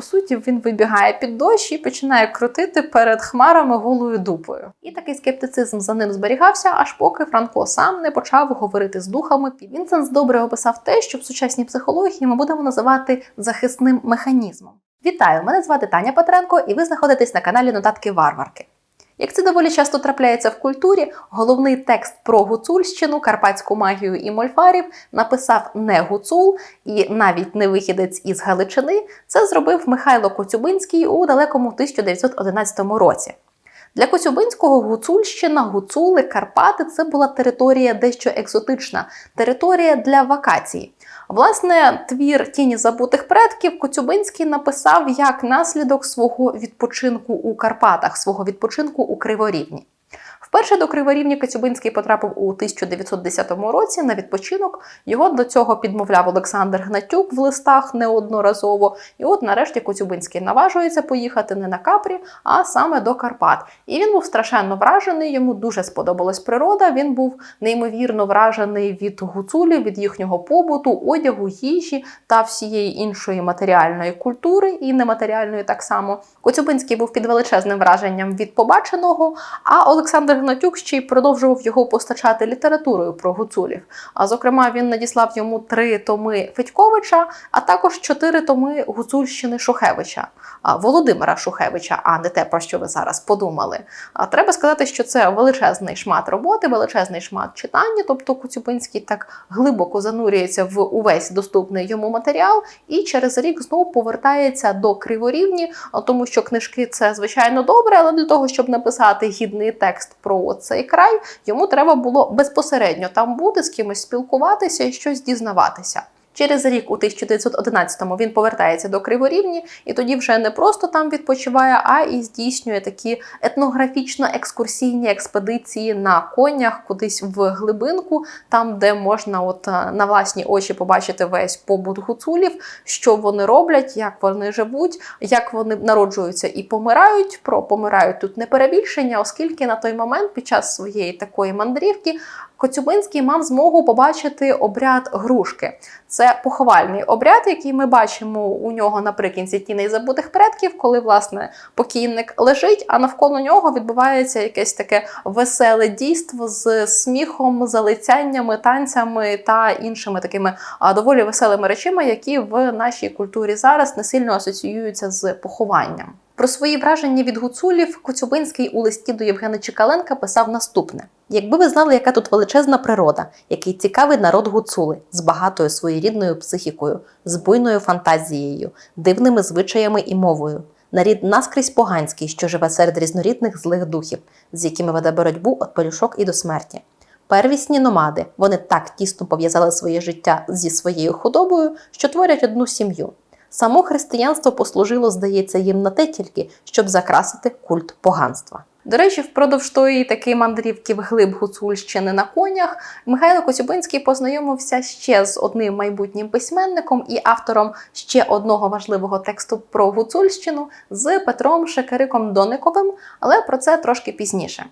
по суті він вибігає під дощ і починає крутити перед хмарами голою дупою. І такий скептицизм за ним зберігався, аж поки Франко сам не почав говорити з духами. Вінсенс добре описав те, що в сучасній психології ми будемо називати захисним механізмом. Вітаю! Мене звати Таня Петренко, і ви знаходитесь на каналі Нотатки Варварки. Як це доволі часто трапляється в культурі, головний текст про гуцульщину, карпатську магію і мольфарів написав не гуцул і навіть не вихідець із Галичини. Це зробив Михайло Коцюбинський у далекому 1911 році. Для Коцюбинського Гуцульщина, Гуцули, Карпати це була територія дещо екзотична, територія для вакацій. Власне, твір Тіні забутих предків Коцюбинський написав як наслідок свого відпочинку у Карпатах, свого відпочинку у Криворівні. Вперше до Криворівні Коцюбинський потрапив у 1910 році на відпочинок. Його до цього підмовляв Олександр Гнатюк в листах неодноразово. І от нарешті Коцюбинський наважується поїхати не на Капрі, а саме до Карпат. І він був страшенно вражений. Йому дуже сподобалась природа. Він був неймовірно вражений від гуцулів, від їхнього побуту, одягу, їжі та всієї іншої матеріальної культури і нематеріальної так само. Коцюбинський був під величезним враженням від побаченого, а Олександр Гнатюк ще й продовжував його постачати літературою про гуцулів. А зокрема, він надіслав йому три томи Федьковича, а також чотири томи Гуцульщини Шухевича, Володимира Шухевича, а не те, про що ви зараз подумали. А треба сказати, що це величезний шмат роботи, величезний шмат читання. Тобто Коцюбинський так глибоко занурюється в увесь доступний йому матеріал, і через рік знову повертається до Криворівні, тому що книжки це звичайно добре, але для того, щоб написати гідний текст про цей край, йому треба було безпосередньо там бути, з кимось спілкуватися і щось дізнаватися. Через рік, у 1911-му, він повертається до Криворівні, і тоді вже не просто там відпочиває, а і здійснює такі етнографічно-екскурсійні експедиції на конях, кудись в глибинку, там, де можна от е, на власні очі побачити весь побут гуцулів, що вони роблять, як вони живуть, як вони народжуються і помирають. Про помирають тут не перебільшення, оскільки на той момент під час своєї такої мандрівки Коцюбинський мав змогу побачити обряд грушки. Це поховальний обряд, який ми бачимо у нього наприкінці тіней забутих предків, коли власне покійник лежить, а навколо нього відбувається якесь таке веселе дійство з сміхом, залицяннями, танцями та іншими такими доволі веселими речами, які в нашій культурі зараз не сильно асоціюються з похованням. Про свої враження від гуцулів Коцюбинський у листі до Євгена Чекаленка писав наступне: якби ви знали, яка тут величезна природа, який цікавий народ гуцули з багатою своєрідною психікою, з буйною фантазією, дивними звичаями і мовою. Нарід наскрізь поганський, що живе серед різнорідних злих духів, з якими веде боротьбу від пелюшок і до смерті. Первісні номади вони так тісно пов'язали своє життя зі своєю худобою, що творять одну сім'ю. Само християнство послужило, здається, їм на те тільки, щоб закрасити культ поганства. До речі, впродовж тої такої мандрівки в глиб Гуцульщини на конях Михайло Коцюбинський познайомився ще з одним майбутнім письменником і автором ще одного важливого тексту про Гуцульщину з Петром Шекериком Дониковим, але про це трошки пізніше.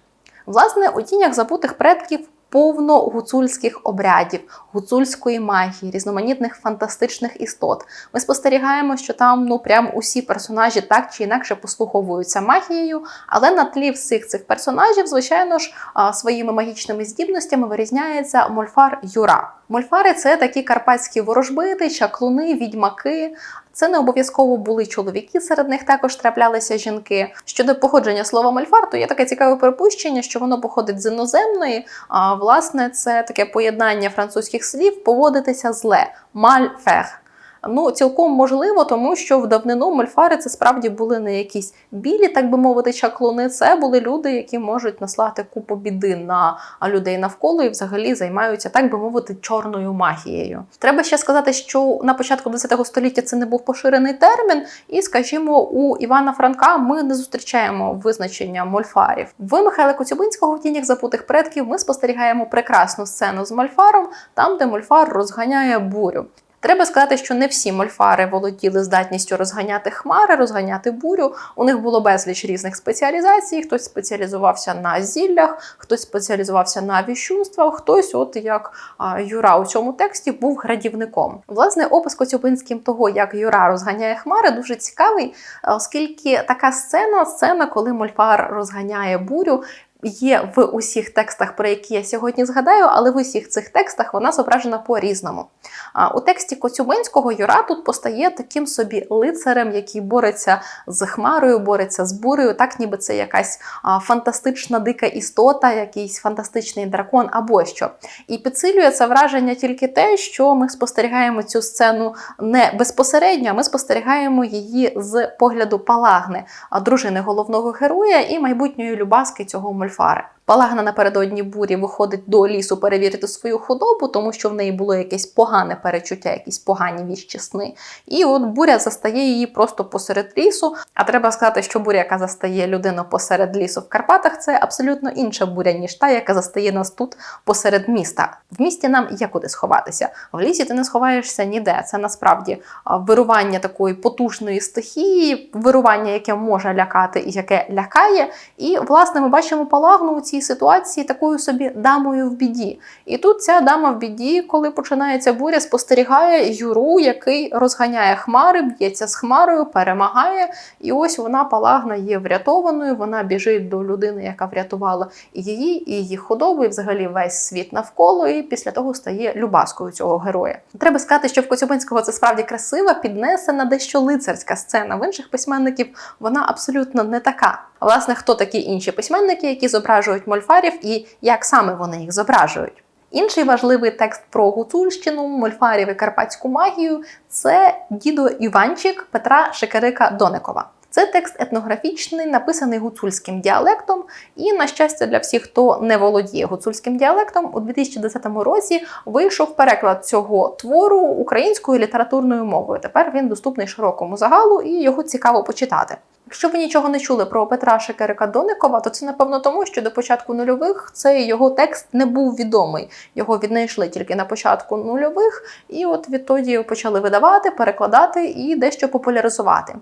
Власне, у тінях забутих предків повно гуцульських обрядів, гуцульської магії, різноманітних фантастичних істот. Ми спостерігаємо, що там ну прям усі персонажі так чи інакше послуховуються магією, але на тлі всіх цих персонажів, звичайно ж, своїми магічними здібностями вирізняється Мольфар Юра. Мольфари це такі карпатські ворожбити, чаклуни, відьмаки. Це не обов'язково були чоловіки, серед них також траплялися жінки. Щодо походження слова мальфарту. є таке цікаве припущення, що воно походить з іноземної. А власне, це таке поєднання французьких слів поводитися зле мальфех. Ну, цілком можливо, тому що в давнину мольфари це справді були не якісь білі, так би мовити, чаклуни. Це були люди, які можуть наслати купу біди на людей навколо і взагалі займаються, так би мовити, чорною магією. Треба ще сказати, що на початку ХХ століття це не був поширений термін, і, скажімо, у Івана Франка ми не зустрічаємо визначення мольфарів. В Михайла Коцюбинського в тінях запутих предків ми спостерігаємо прекрасну сцену з мольфаром, там, де мольфар розганяє бурю. Треба сказати, що не всі мольфари володіли здатністю розганяти хмари, розганяти бурю. У них було безліч різних спеціалізацій. Хтось спеціалізувався на зіллях, хтось спеціалізувався на віщунствах, хтось, от як Юра у цьому тексті, був градівником. Власне, опис Коцюбинським того, як Юра розганяє хмари, дуже цікавий, оскільки така сцена, сцена, коли мольфар розганяє бурю, є в усіх текстах, про які я сьогодні згадаю, але в усіх цих текстах вона зображена по-різному. А у тексті Коцюбинського Юра тут постає таким собі лицарем, який бореться з хмарою, бореться з бурею, так ніби це якась фантастична дика істота, якийсь фантастичний дракон або що. І підсилює це враження тільки те, що ми спостерігаємо цю сцену не безпосередньо, а ми спостерігаємо її з погляду Палагни, дружини головного героя і майбутньої любаски цього мольфари. Палагна напередодні бурі виходить до лісу перевірити свою худобу, тому що в неї було якесь погане перечуття, якісь погані віщі сни. І от буря застає її просто посеред лісу. А треба сказати, що буря, яка застає людину посеред лісу в Карпатах, це абсолютно інша буря, ніж та, яка застає нас тут посеред міста. В місті нам є куди сховатися. В лісі ти не сховаєшся ніде. Це насправді вирування такої потужної стихії, вирування, яке може лякати і яке лякає. І, власне, ми бачимо палагну у цій ситуації такою собі дамою в біді. І тут ця дама в біді, коли починається буря, спостерігає Юру, який розганяє хмари, б'ється з хмарою, перемагає. І ось вона палагна є врятованою. Вона біжить до людини, яка врятувала і її, і її худобу, і взагалі весь світ навколо. І після того стає любаскою цього героя. Треба сказати, що в Коцюбинського це справді красива, піднесена, дещо лицарська сцена. В інших письменників вона абсолютно не така. Власне, хто такі інші письменники, які зображують мольфарів, і як саме вони їх зображують? Інший важливий текст про гуцульщину, мольфарів і карпатську магію це дідо Іванчик Петра Шекерика Доникова. Це текст етнографічний, написаний гуцульським діалектом, і, на щастя, для всіх, хто не володіє гуцульським діалектом, у 2010 році вийшов переклад цього твору українською літературною мовою. Тепер він доступний широкому загалу і його цікаво почитати. Якщо ви нічого не чули про Петра Шекерика Доникова, то це напевно тому, що до початку нульових цей його текст не був відомий. Його віднайшли тільки на початку нульових, і от відтоді почали видавати, перекладати і дещо популяризувати.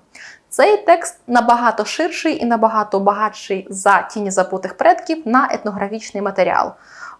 Цей текст набагато ширший і набагато багатший за тіні забутих предків на етнографічний матеріал.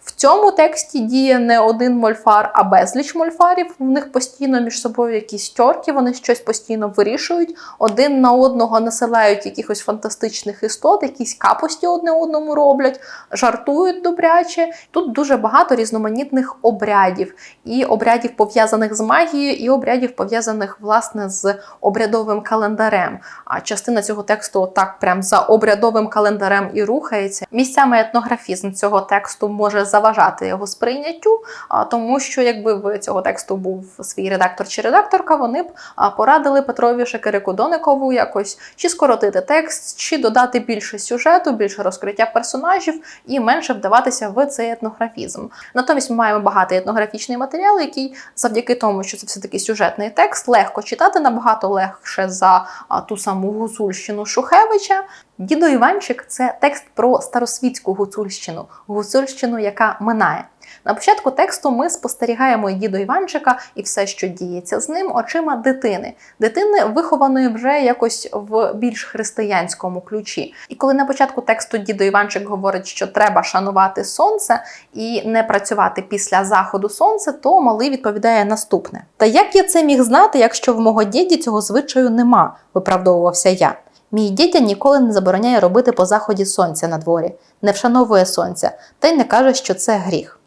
В цьому тексті діє не один мольфар, а безліч мольфарів. В них постійно між собою якісь тьорки, вони щось постійно вирішують, один на одного насилають якихось фантастичних істот, якісь капості одне одному роблять, жартують добряче. Тут дуже багато різноманітних обрядів, і обрядів пов'язаних з магією, і обрядів пов'язаних власне з обрядовим календарем. А частина цього тексту так прям за обрядовим календарем і рухається. Місцями етнографізм цього тексту може заважати його сприйняттю, тому що якби в цього тексту був свій редактор чи редакторка, вони б порадили Петрові Шекерику Доникову якось чи скоротити текст, чи додати більше сюжету, більше розкриття персонажів і менше вдаватися в цей етнографізм. Натомість ми маємо багатий етнографічний матеріал, який завдяки тому, що це все таки сюжетний текст, легко читати набагато легше за ту саму гуцульщину Шухевича. Дідо Іванчик це текст про старосвітську гуцульщину, гуцульщину, яка минає. На початку тексту ми спостерігаємо дідо Іванчика і все, що діється з ним, очима дитини, дитини, вихованої вже якось в більш християнському ключі. І коли на початку тексту дідо Іванчик говорить, що треба шанувати сонце і не працювати після заходу сонця, то малий відповідає наступне: Та як я це міг знати, якщо в мого діді цього звичаю нема, виправдовувався я. Мій дідя ніколи не забороняє робити по заході сонця на дворі, не вшановує сонця, та й не каже, що це гріх.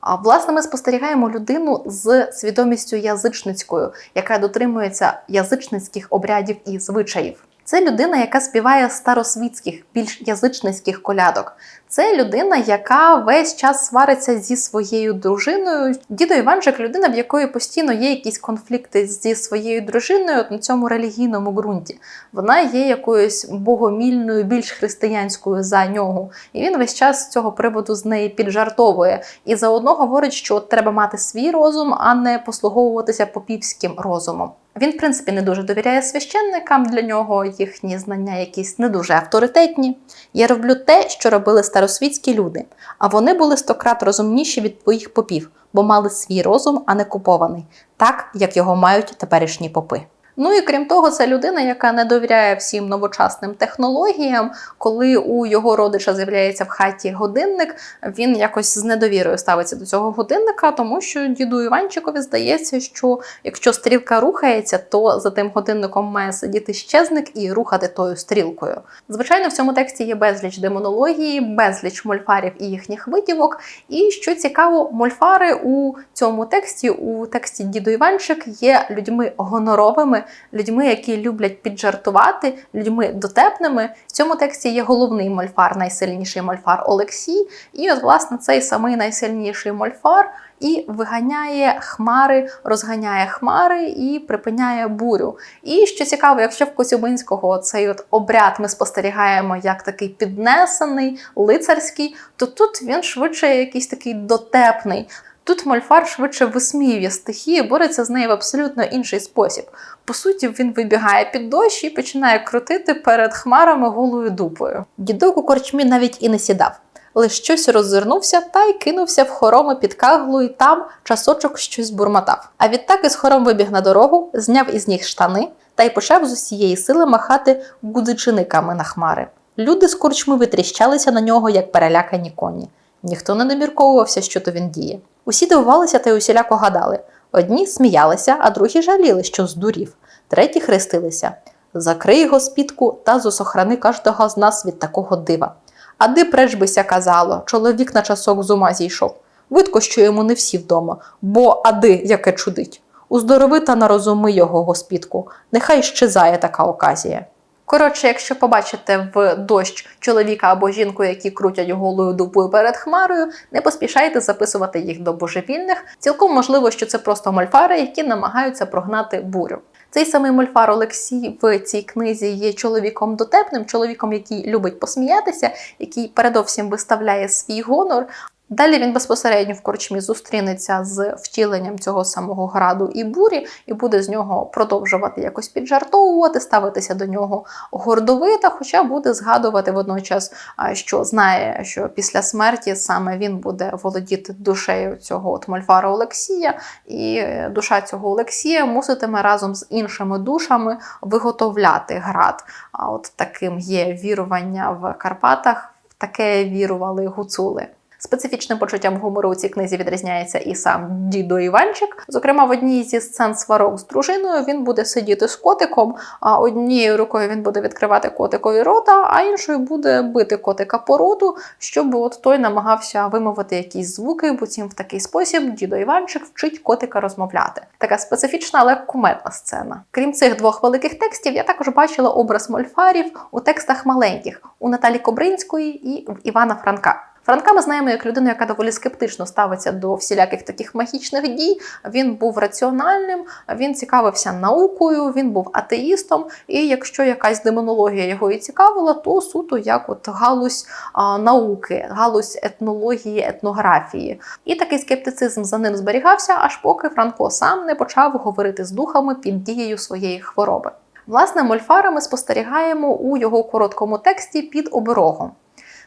А власне, ми спостерігаємо людину з свідомістю язичницькою, яка дотримується язичницьких обрядів і звичаїв. Це людина, яка співає старосвітських, більш язичницьких колядок. Це людина, яка весь час свариться зі своєю дружиною. Дідо Іванчик людина, в якої постійно є якісь конфлікти зі своєю дружиною на цьому релігійному ґрунті. Вона є якоюсь богомільною, більш християнською за нього. І він весь час з цього приводу з неї піджартовує. І заодно говорить, що треба мати свій розум, а не послуговуватися попівським розумом. Він, в принципі, не дуже довіряє священникам, для нього їхні знання якісь не дуже авторитетні. Я роблю те, що робили старосвітські люди, а вони були стократ розумніші від твоїх попів, бо мали свій розум, а не купований, так як його мають теперішні попи. Ну і крім того, це людина, яка не довіряє всім новочасним технологіям. Коли у його родича з'являється в хаті годинник, він якось з недовірою ставиться до цього годинника, тому що діду Іванчикові здається, що якщо стрілка рухається, то за тим годинником має сидіти щезник і рухати тою стрілкою. Звичайно, в цьому тексті є безліч демонології, безліч мольфарів і їхніх витівок. І що цікаво, мольфари у цьому тексті, у тексті Діду Іванчик, є людьми гоноровими, людьми, які люблять піджартувати, людьми дотепними. В цьому тексті є головний мольфар, найсильніший мольфар Олексій. І от, власне, цей самий найсильніший мольфар і виганяє хмари, розганяє хмари і припиняє бурю. І що цікаво, якщо в Коцюбинського цей от обряд ми спостерігаємо як такий піднесений, лицарський, то тут він швидше якийсь такий дотепний. Тут Мольфар швидше висміює стихію, бореться з нею в абсолютно інший спосіб. По суті, він вибігає під дощ і починає крутити перед хмарами голою дупою. Дідок у корчмі навіть і не сідав, лише щось роззирнувся та й кинувся в хороми під каглу, і там часочок щось бурмотав. А відтак із хором вибіг на дорогу, зняв із ніг штани та й почав з усієї сили махати гудичиниками на хмари. Люди з корчми витріщалися на нього, як перелякані коні. Ніхто не намірковувався, що то він діє. Усі дивувалися та й усіляко гадали. Одні сміялися, а другі жаліли, що здурів, треті хрестилися. Закрий його спідку та зосохрани кожного з нас від такого дива. А де преч бися казало, чоловік на часок з ума зійшов. Видко, що йому не всі вдома, бо ади яке чудить. Уздорови та нарозуми його госпідку, нехай щезає така оказія. Коротше, якщо побачите в дощ чоловіка або жінку, які крутять голою дупою перед хмарою, не поспішайте записувати їх до божевільних. Цілком можливо, що це просто мольфари, які намагаються прогнати бурю. Цей самий мольфар Олексій в цій книзі є чоловіком дотепним, чоловіком, який любить посміятися, який передовсім виставляє свій гонор. Далі він безпосередньо в корчмі зустрінеться з втіленням цього самого граду і бурі, і буде з нього продовжувати якось піджартовувати, ставитися до нього гордовито, хоча буде згадувати водночас, що знає, що після смерті саме він буде володіти душею цього от Мольфара Олексія, і душа цього Олексія муситиме разом з іншими душами виготовляти град. А от таким є вірування в Карпатах. В таке вірували гуцули. Специфічним почуттям гумору у цій книзі відрізняється і сам дідо Іванчик. Зокрема, в одній зі сцен сварок з дружиною він буде сидіти з котиком, а однією рукою він буде відкривати котикові рота, а іншою буде бити котика по роту, щоб от той намагався вимовити якісь звуки, цим в такий спосіб дідо Іванчик вчить котика розмовляти. Така специфічна, але кумедна сцена. Крім цих двох великих текстів, я також бачила образ мольфарів у текстах маленьких у Наталі Кобринської і в Івана Франка. Франка ми знаємо як людину, яка доволі скептично ставиться до всіляких таких магічних дій. Він був раціональним, він цікавився наукою, він був атеїстом. І якщо якась демонологія його і цікавила, то суто як от галузь а, науки, галузь етнології, етнографії. І такий скептицизм за ним зберігався, аж поки Франко сам не почав говорити з духами під дією своєї хвороби. Власне, Мольфара ми спостерігаємо у його короткому тексті під оберогом.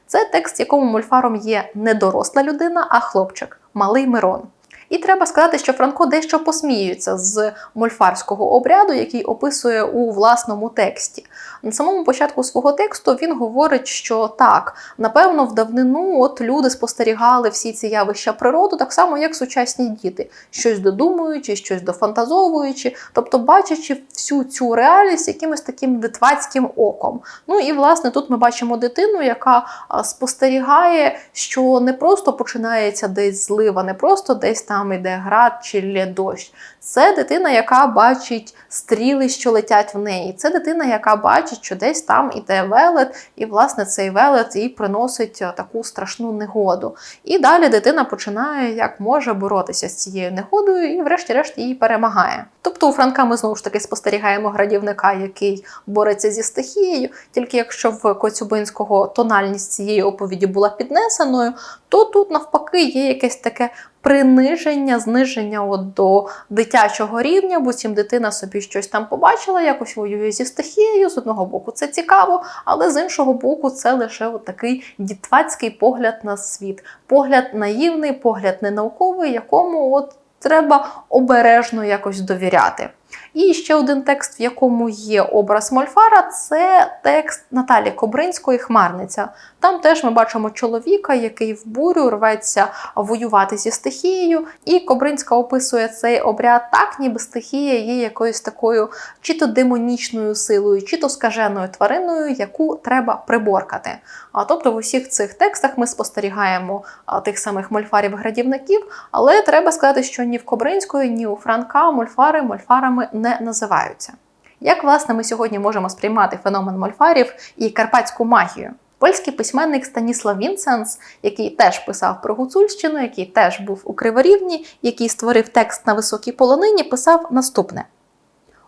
Це текст, якому мульфаром є не доросла людина, а хлопчик, малий Мирон. І треба сказати, що Франко дещо посміюється з мольфарського обряду, який описує у власному тексті. На самому початку свого тексту він говорить, що так, напевно, в давнину от люди спостерігали всі ці явища природи, так само, як сучасні діти, щось додумуючи, щось дофантазовуючи, тобто бачачи всю цю реальність якимось таким дитвацьким оком. Ну і власне тут ми бачимо дитину, яка спостерігає, що не просто починається десь злива, не просто десь там іде град чи лє дощ. Це дитина, яка бачить стріли, що летять в неї. Це дитина, яка бачить, що десь там іде велет, і, власне, цей велет їй приносить таку страшну негоду. І далі дитина починає, як може, боротися з цією негодою, і, врешті-решт, її перемагає. Тобто у Франка ми знову ж таки спостерігаємо градівника, який бореться зі стихією. Тільки якщо в Коцюбинського тональність цієї оповіді була піднесеною, то тут навпаки є якесь таке приниження, зниження от до дитячого рівня, бо сім дитина собі щось там побачила, якось воює зі стихією. З одного боку, це цікаво, але з іншого боку, це лише от такий дітвацький погляд на світ, погляд наївний, погляд ненауковий, якому от треба обережно якось довіряти. І ще один текст, в якому є образ Мольфара, це текст Наталі Кобринської Хмарниця. Там теж ми бачимо чоловіка, який в бурю рветься воювати зі стихією. І Кобринська описує цей обряд так, ніби стихія є якоюсь такою чи то демонічною силою, чи то скаженою твариною, яку треба приборкати. А тобто в усіх цих текстах ми спостерігаємо тих самих мольфарів-градівників, але треба сказати, що ні в Кобринської, ні у Франка мольфари мольфарами не називаються. Як власне ми сьогодні можемо сприймати феномен мольфарів і карпатську магію? Польський письменник Станіслав Вінсенс, який теж писав про Гуцульщину, який теж був у Криворівні, який створив текст на високій полонині, писав наступне: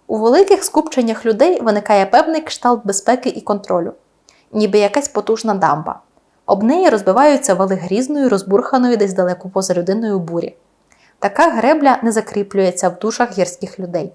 у великих скупченнях людей виникає певний кшталт безпеки і контролю, ніби якась потужна дамба. Об неї розбиваються вали грізної, розбурханої десь далеко поза людиною бурі. Така гребля не закріплюється в душах гірських людей.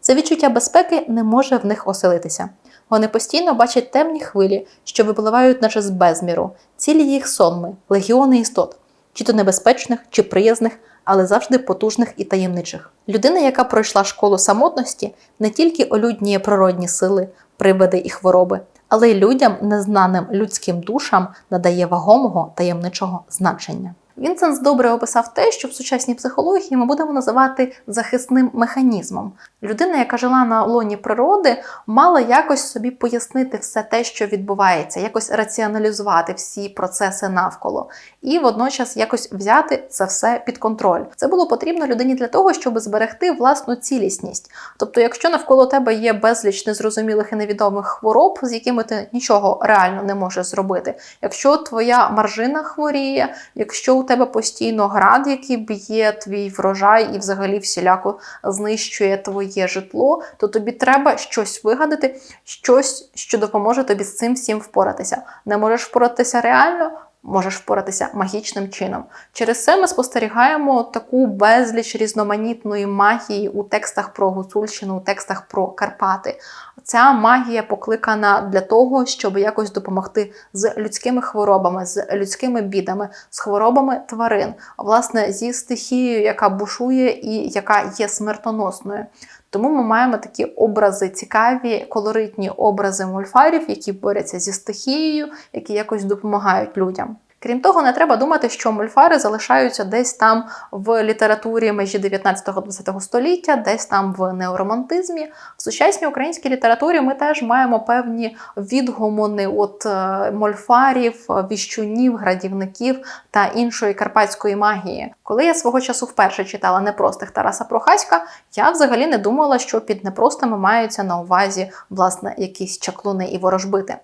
Це відчуття безпеки не може в них оселитися. Вони постійно бачать темні хвилі, що випливають наче з безміру, цілі їх сонми, легіони істот, чи то небезпечних, чи приязних, але завжди потужних і таємничих. Людина, яка пройшла школу самотності, не тільки олюднює природні сили, привиди і хвороби, але й людям, незнаним людським душам, надає вагомого таємничого значення. Вінсенс добре описав те, що в сучасній психології ми будемо називати захисним механізмом. Людина, яка жила на лоні природи, мала якось собі пояснити все те, що відбувається, якось раціоналізувати всі процеси навколо, і водночас якось взяти це все під контроль. Це було потрібно людині для того, щоб зберегти власну цілісність. Тобто, якщо навколо тебе є безліч незрозумілих і невідомих хвороб, з якими ти нічого реально не можеш зробити, якщо твоя маржина хворіє, якщо у тебе постійно град, який б'є твій врожай і взагалі всіляко знищує твоє житло, то тобі треба щось вигадати, щось, що допоможе тобі з цим всім впоратися. Не можеш впоратися реально. Можеш впоратися магічним чином. Через це ми спостерігаємо таку безліч різноманітної магії у текстах про Гуцульщину, у текстах про Карпати. Ця магія покликана для того, щоб якось допомогти з людськими хворобами, з людськими бідами, з хворобами тварин, власне, зі стихією, яка бушує і яка є смертоносною. Тому ми маємо такі образи, цікаві, колоритні образи мульфарів, які борються зі стихією, які якось допомагають людям. Крім того, не треба думати, що мульфари залишаються десь там в літературі межі 19-20 століття, десь там в неоромантизмі. В сучасній українській літературі ми теж маємо певні відгомони от е, мольфарів, віщунів, градівників та іншої карпатської магії. Коли я свого часу вперше читала непростих Тараса Прохаська, я взагалі не думала, що під непростими маються на увазі власне якісь чаклуни і ворожбити.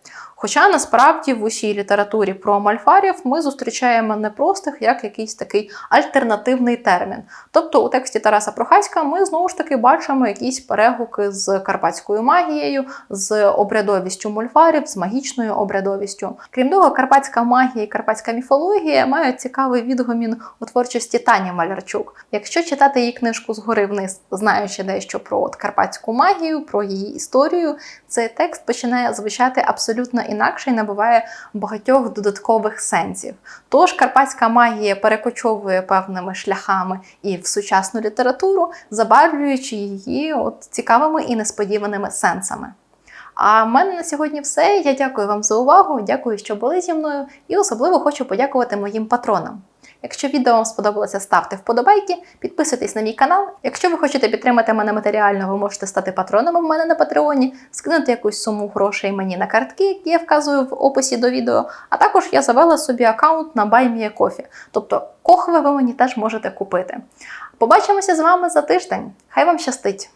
Хоча насправді в усій літературі про мальфарів ми зустрічаємо непростих як якийсь такий альтернативний термін. Тобто у тексті Тараса Прохаська ми знову ж таки бачимо якісь перегуки з карпатською магією, з обрядовістю мульфарів, з магічною обрядовістю. Крім того, карпатська магія і карпатська міфологія мають цікавий відгомін у творчості Тані Малярчук. Якщо читати її книжку згори вниз, знаючи дещо про от карпатську магію, про її історію, цей текст починає звучати абсолютно інакше і набуває багатьох додаткових сенсів. Тож карпатська магія перекочовує певними шляхами і в сучасну літературу, забарвлюючи її от цікавими і несподіваними сенсами. А в мене на сьогодні все. Я дякую вам за увагу, дякую, що були зі мною, і особливо хочу подякувати моїм патронам. Якщо відео вам сподобалося, ставте вподобайки, підписуйтесь на мій канал. Якщо ви хочете підтримати мене матеріально, ви можете стати патроном у мене на Патреоні, скинути якусь суму грошей мені на картки, які я вказую в описі до відео. А також я завела собі аккаунт на BuyMeACoffee, тобто кохве ви мені теж можете купити. Побачимося з вами за тиждень. Хай вам щастить!